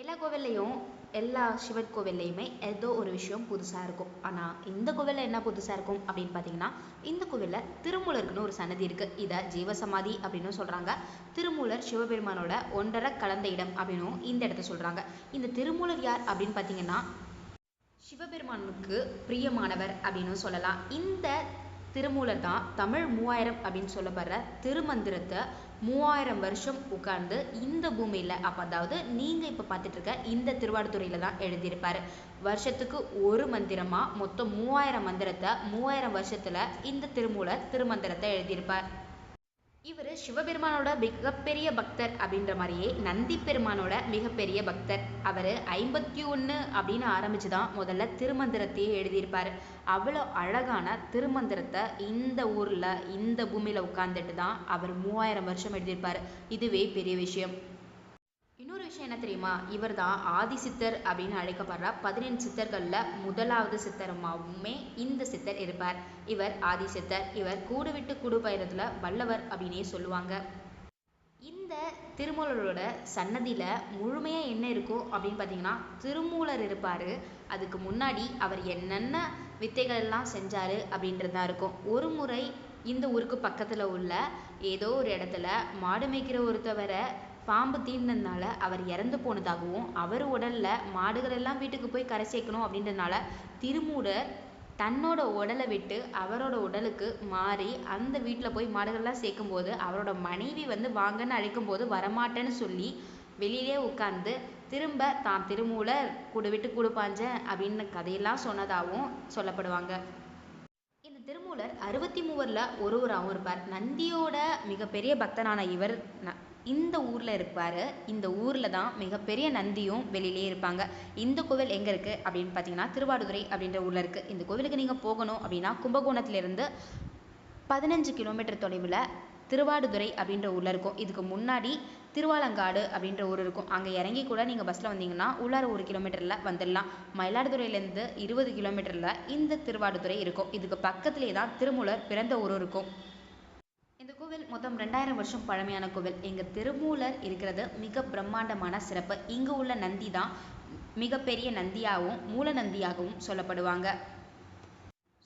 எல்லா கோவில்லையும் எல்லா சிவன் கோவில்லையுமே ஏதோ ஒரு விஷயம் புதுசாக இருக்கும். ஆனால் இந்த கோவிலில் என்ன புதுசாக இருக்கும் அப்படின்னு பார்த்தீங்கன்னா இந்த கோவிலில் திருமூலருக்குன்னு ஒரு சன்னதி இருக்குது இதை ஜீவசமாதி அப்படின்னு சொல்கிறாங்க திருமூலர் சிவபெருமானோட ஒன்றரை கலந்த இடம் அப்படின்னும் இந்த இடத்த சொல்கிறாங்க இந்த திருமூலர் யார் அப்படின்னு பார்த்தீங்கன்னா சிவபெருமானுக்கு பிரியமானவர் அப்படின்னு சொல்லலாம். இந்த திருமூலர் தான் தமிழ் மூவாயிரம் அப்படின்னு சொல்லப்படுற திருமந்திரத்தை மூவாயிரம் வருஷம் உட்கார்ந்து இந்த பூமியில் அப்போ அதாவது நீங்கள் இப்போ பார்த்துட்டு இருக்க இந்த திருவாடுதுறையில் தான் எழுதியிருப்பார். வருஷத்துக்கு ஒரு மந்திரமாக மொத்தம் மூவாயிரம் மந்திரத்தை மூவாயிரம் வருஷத்தில் இந்த திருமூலர் திருமந்திரத்தை எழுதியிருப்பார். இவர் சிவபெருமானோட மிகப்பெரிய பக்தர் அப்படின்ற மாதிரியே நந்தி பெருமானோட மிகப்பெரிய பக்தர். அவர் ஐம்பத்தி ஒன்று அப்படின்னு ஆரம்பிச்சு தான் முதல்ல திருமந்திரத்தையே எழுதியிருப்பார். அவ்வளோ அழகான திருமந்திரத்தை இந்த ஊரில் இந்த பூமியில் உட்காந்துட்டு தான் அவர் மூவாயிரம் வருஷம் எழுதியிருப்பார். இதுவே பெரிய விஷயம். இன்னொரு விஷயம் என்ன தெரியுமா? இவர் தான் ஆதிசித்தர் அப்படின்னு அழைக்கப்படுற பதினெண்டு சித்தர்களில் முதலாவது சித்தரமாகவுமே இந்த சித்தர் இருப்பார். இவர் ஆதிசித்தர் இவர் கூடு விட்டு கூடு பயிரத்தில் வல்லவர் அப்படின்னே சொல்லுவாங்க. இந்த திருமூலரோட சன்னதியில் முழுமையாக என்ன இருக்கும் அப்படின்னு பார்த்தீங்கன்னா திருமூலர் இருப்பார். அதுக்கு முன்னாடி அவர் என்னென்ன வித்தைகள் எல்லாம் செஞ்சார் அப்படின்றது தான் இருக்கும். ஒரு முறை இந்த ஊருக்கு பக்கத்தில் உள்ள ஏதோ ஒரு இடத்துல மாடு மேய்க்கிற ஒருத்தவரை பாம்பு தீண்டினதுனால அவர் இறந்து போனதாகவும் அவர் உடல்ல மாடுகள் எல்லாம் வீட்டுக்கு போய் கரை சேர்க்கணும் அப்படின்றதுனால திருமூடர் தன்னோட உடலை விட்டு அவரோட உடலுக்கு மாறி அந்த வீட்டில் போய் மாடுகள்லாம் சேர்க்கும்போது அவரோட மனைவி வந்து வாங்கன்னு அழைக்கும் போது வரமாட்டேன்னு சொல்லி வெளியிலே உட்கார்ந்து திரும்ப தான் திருமூலர் கூடு விட்டு கூட பாஞ்சேன் அப்படின்னு கதையெல்லாம் சொன்னதாகவும் சொல்லப்படுவாங்க. திருமூலர் அறுபத்தி மூவரில் ஒருவராகவும் இருப்பார். நந்தியோட மிகப்பெரிய பக்தனான இவர் ந- இந்த ஊரில் இருப்பார். இந்த ஊரில் தான் மிகப்பெரிய நந்தியும் வெளியிலே இருப்பாங்க. இந்த கோவில் எங்கே இருக்குது அப்படின்னு பார்த்தீங்கன்னா திருவாடுதுறை அப்படின்ற ஊரில் இருக்குது இந்த கோவிலுக்கு நீங்கள் போகணும் அப்படின்னா கும்பகோணத்துலேருந்து பதினஞ்சு கிலோமீட்டர் தொலைவில் திருவாடுதுறை அப்படின்ற ஊரில் இருக்கும். இதுக்கு முன்னாடி திருவாலங்காடு அப்படின்ற ஊர் இருக்கும். அங்கே இறங்கி கூட நீங்கள் பஸ்ஸில் வந்தீங்கன்னா உள்ளார ஒரு கிலோமீட்டரில் வந்துடலாம். மயிலாடுதுறையிலேருந்து இருபது கிலோமீட்டரில் இந்த திருவாடுதுறை இருக்கும். இதுக்கு பக்கத்துலேயே தான் திருமூலர் பிறந்த ஊர் இருக்கும். இந்த கோவில் மொத்தம் ரெண்டாயிரம் வருஷம் பழமையான கோவில். எங்கள் திருமூலர் இருக்கிறது மிக பிரம்மாண்டமான சிறப்பு. இங்கு உள்ள நந்தி தான் மிகப்பெரிய நந்தியாகவும் மூல நந்தியாகவும் சொல்லப்படுவாங்க.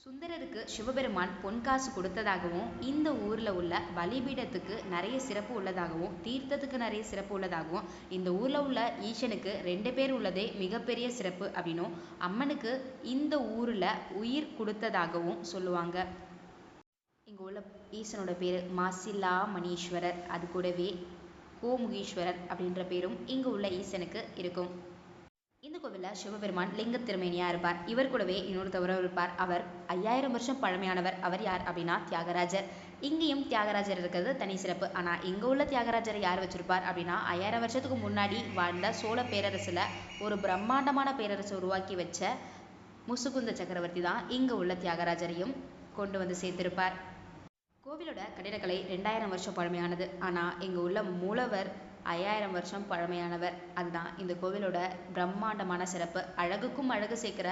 சுந்தரருக்கு சிவபெருமான் பொன்காசு கொடுத்ததாகவும் இந்த ஊரில் உள்ள பலிபீடத்துக்கு நிறைய சிறப்பு உள்ளதாகவும் தீர்த்தத்துக்கு நிறைய சிறப்பு உள்ளதாகவும் இந்த ஊரில் உள்ள ஈசனுக்கு ரெண்டு பேர் உள்ளதே மிகப்பெரிய சிறப்பு அப்படின்னும் அம்மனுக்கு இந்த ஊரில் உயிர் கொடுத்ததாகவும் சொல்லுவாங்க. இங்கே உள்ள ஈசனோட பேர் மாசில்லா மணீஸ்வரர் அது கூடவே கோமுகீஸ்வரர் அப்படின்ற பேரும் இங்கு உள்ள ஈசனுக்கு இருக்கும். கோவிலில் சிவபெருமான் லிங்க திருமேனியா இருப்பார். இவர் கூடவே இன்னொருத்தவரும் இருப்பார். அவர் ஐயாயிரம் வருஷம் பழமையானவர். அவர் யார் அப்படின்னா தியாகராஜர். இங்கேயும் தியாகராஜர் இருக்கிறது தனி சிறப்பு. ஆனால் இங்கே உள்ள தியாகராஜரை யார் வச்சிருப்பார் அப்படின்னா ஐயாயிரம் வருஷத்துக்கு முன்னாடி வாழ்ந்த சோழ பேரரசுல ஒரு பிரம்மாண்டமான பேரரசை உருவாக்கி வச்ச முசுகுந்த சக்கரவர்த்தி தான் இங்கே உள்ள தியாகராஜரையும் கொண்டு வந்து சேர்த்திருப்பார். கோவிலோட கட்டிடக்கலை ரெண்டாயிரம் வருஷம் பழமையானது. ஆனால் இங்கே உள்ள மூலவர் ஐயாயிரம் வருஷம் பழமையானவர். அதுதான் இந்த கோவிலோட பிரம்மாண்டமான சிறப்பு. அழகுக்கும் அழகு சேர்க்கிற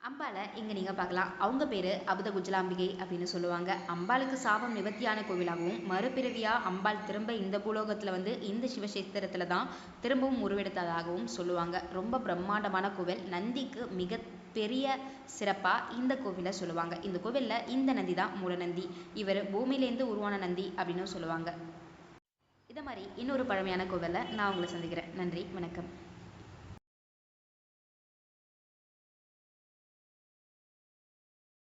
அம்பாலை இங்கே நீங்கள் பார்க்கலாம். அவங்க பேர் அபுத குஜலாம்பிகை அப்படின்னு சொல்லுவாங்க. அம்பாளுக்கு சாபம் நிவர்த்தியான கோவிலாகவும் மறுபிறவியாக அம்பாள் திரும்ப இந்த பூலோகத்தில் வந்து இந்த சிவசேத்திரத்தில் தான் திரும்பவும் உருவெடுத்ததாகவும் சொல்லுவாங்க. ரொம்ப பிரம்மாண்டமான கோவில். நந்திக்கு மிக பெரிய சிறப்பாக இந்த கோவிலை சொல்லுவாங்க. இந்த கோவிலில் இந்த நந்தி தான் மூலநந்தி. இவர் பூமியிலேருந்து உருவான நந்தி அப்படின்னு சொல்லுவாங்க. இதை மாதிரி இன்னொரு பழமையான கோவிலில் நான் உங்களை சந்திக்கிறேன். நன்றி வணக்கம்.